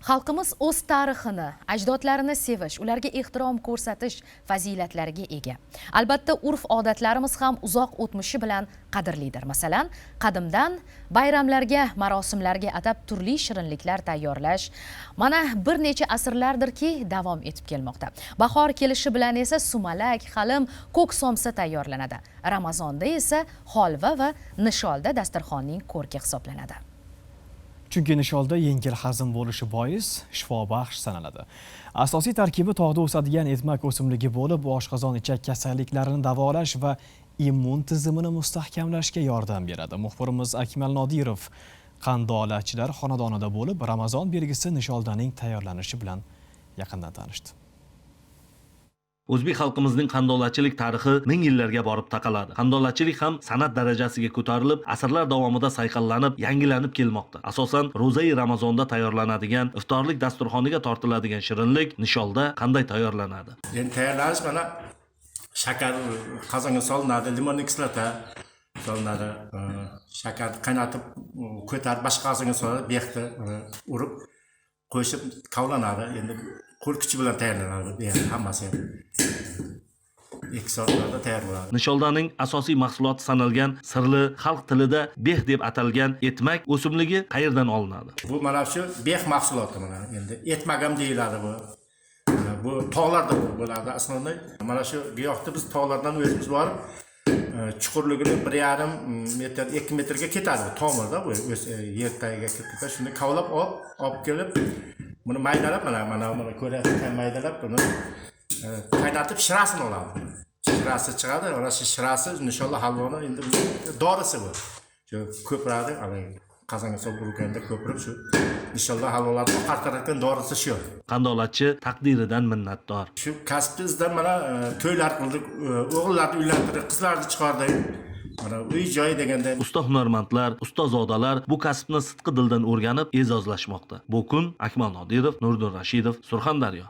xalqimiz o'z tarixini ajdodlarini sevish ularga ehtirom ko'rsatish fazilatlariga ega. Albatta urf odatlarimiz ham uzoq o'tmishi bilan qadrlidir. Masalan qadimdan bayramlarga marosimlarga atab turli shirinliklar tayyorlash mana bir necha asrlardirki davom etib kelmoqda. Bahor kelishi bilan esa sumalak halim ko'k somsa tayyorlanadi. Ramazonda esa holva va nisholda dasturxonning ko'rki hisoblanadi. Chunki nisholda yengil hazm bo'lishi bois shifobaxsh sanaladi. Asosiy tarkibi tog'da o'sadigan etmak o'simligi bo'lib, oshqozon ichak kasalliklarini davolash va immun tizimini mustahkamlashga yordam beradi. Muxbirimiz Akmal Nodirov qandolachilar xonadonida bo'lib, Ramazon belgisi nisholdaning tayyorlanishi bilan yaqindan tanishdi. O'zbek xalqimizning qandolachilik tarixi ming yillarga borib taqaladi. Qandolachilik ham san'at darajasiga ko'tarilib asrlar davomida sayqallanib yangilanib kelmoqda. Asosan ro'zai ramazonda tayyorlanadigan iftorlik dasturxoniga tortiladigan shirinlik nisholda qanday tayyorlanadi? Endi tayyorlanish mana shakar qozonga solinadi limonli kislota solinadi e, shakarni qaynatib e, ko'tarib boshqa qozonga soladi bu yoqda e, urib qo'shib kavlanadi endi qo'l kuchi bilan tayyorlanadi. Yoq hammasi ham ikki soatlarda tayyor bo'ladi nisholdaning asosiy mahsuloti sanalgan sirli xalq tilida beh deb atalgan etmak o'simligi qayerdan olinadi? Bu mana shu bex mahsuloti mana endi. Etmak ham deyiladi bu. Bu tog'larda bo'ladi aslida mana shu giyohni biz tog'lardan o'zimiz borib chuqurligini bir yarim metr ikki metrga ketadi tomirda bu e, yer tagiga ketadi. Shuni kavlab olib olib kelib buni maydalab mana mana mana ko'ryapsizlar maydalab buni? Qaynatib shirasini oladi. Shirasi chiqadi mana shu shirasi inshaalloh halvoni endi dorisi bu. Shu ko'piradi qozonga solib urganda ko'pirib shu. Inshaalloh halvolarni oqartiradigan dorisi shu. Qandolachi taqdiridan minnatdor. Shu kasbni izlab mana e, to'ylar qildik e, o'g'illarni uylantirdik qizlarni chiqardik uy joy deganda usta hunarmandlar ustozodalar bu kasbni sidqi dildan o'rganib e'zozlashmoqda. Bu kun akmal nodirov nurdin rashidov surxondaryo